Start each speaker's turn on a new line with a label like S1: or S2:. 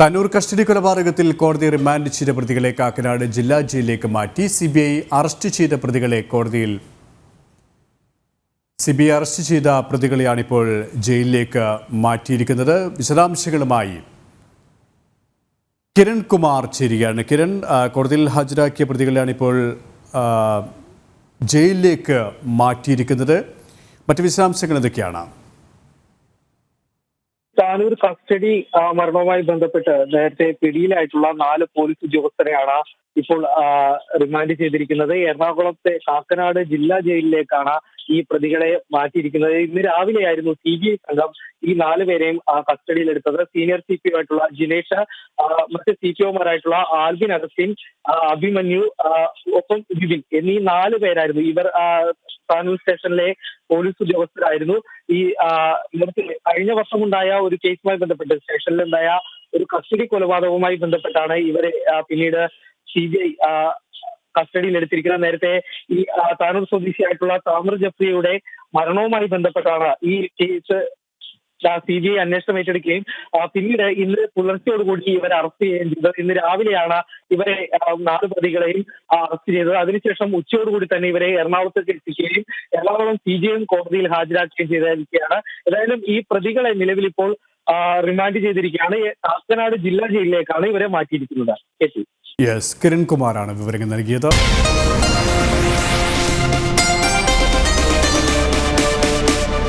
S1: Kannur custody കൊലപാതകത്തിൽ കോടതി remand ചെയ്ത പ്രതികളെ കാക്കനാട് ജില്ലാ ജയിലിലേക്ക് മാറ്റി സി ബി ഐ അറസ്റ്റ് ചെയ്ത പ്രതികളെ കോടതിയിൽ സി ബി ഐ അറസ്റ്റ് ചെയ്ത പ്രതികളെയാണിപ്പോൾ ജയിലിലേക്ക് മാറ്റിയിരിക്കുന്നത്. വിശദാംശങ്ങളുമായി കിരൺ കുമാർ ചേരുകയാണ്. കിരൺ കോടതിയിൽ ഹാജരാക്കിയ പ്രതികളെയാണ് ഇപ്പോൾ ജയിലിലേക്ക് മാറ്റിയിരിക്കുന്നത്. മറ്റ് വിശദാംശങ്ങൾ എന്തൊക്കെയാണ്?
S2: താനൂർ കസ്റ്റഡി മരണവുമായി ബന്ധപ്പെട്ട് നേരത്തെ പിടിയിലായിട്ടുള്ള നാല് പോലീസ് ഉദ്യോഗസ്ഥരെയാണ് ഇപ്പോൾ റിമാൻഡ് ചെയ്തിരിക്കുന്നത്. എറണാകുളത്തെ കാക്കനാട് ജില്ലാ ജയിലിലേക്കാണ് ഈ പ്രതികളെ മാറ്റിയിരിക്കുന്നത്. ഇന്ന് രാവിലെയായിരുന്നു സി ബി ഐ സംഘം ഈ നാല് പേരെയും കസ്റ്റഡിയിലെടുത്തത്. സീനിയർ സി പി ആയിട്ടുള്ള ജിനേഷ് മറ്റ് സി പി ഒമാരായിട്ടുള്ള ആൽബിൻ അഗസ്റ്റിൻ അഭിമന്യു ഒപ്പം വിപിൻ എന്നീ നാല് പേരായിരുന്നു. ഇവർ താനൂർ സ്റ്റേഷനിലെ പോലീസ് ഉദ്യോഗസ്ഥരായിരുന്നു. ഈ ഇവർക്ക് കഴിഞ്ഞ വർഷമുണ്ടായ ഒരു കേസുമായി ബന്ധപ്പെട്ട് സ്റ്റേഷനിലുണ്ടായ ഒരു കസ്റ്റഡി കൊലപാതകവുമായി ബന്ധപ്പെട്ടാണ് ഇവരെ പിന്നീട് സി ബി ഐ കസ്റ്റഡിയിൽ എടുത്തിരിക്കുന്ന നേരത്തെ ഈ താനൂർ സ്വദേശിയായിട്ടുള്ള താമർ ജഫ്രിയുടെ മരണവുമായി ബന്ധപ്പെട്ടാണ് ഈ കേസ് സി ബി ഐ അന്വേഷണം ഏറ്റെടുക്കുകയും പിന്നീട് ഇന്ന് പുലർച്ചയോടുകൂടി ഇവരെ അറസ്റ്റ് ചെയ്യുകയും ചെയ്തത് ഇന്ന് രാവിലെയാണ് ഇവരെ നാല് പ്രതികളെയും അറസ്റ്റ് ചെയ്തത്. അതിനുശേഷം ഉച്ചയോടുകൂടി തന്നെ ഇവരെ എറണാകുളത്തേക്ക് എത്തിക്കുകയും എറണാകുളം സി ജി എം കോടതിയിൽ ഹാജരാക്കുകയും ചെയ്തിരിക്കുകയാണ്. ഏതായാലും ഈ പ്രതികളെ നിലവിൽ ഇപ്പോൾ റിമാൻഡ് ചെയ്തിരിക്കുകയാണ്. കാക്കനാട് ജില്ലാ ജയിലിലേക്കാണ് ഇവരെ മാറ്റിയിരിക്കുന്നത്.
S1: യെസ് കിരൺകുമാറാണ് വിവരങ്ങൾ നൽകിയത്.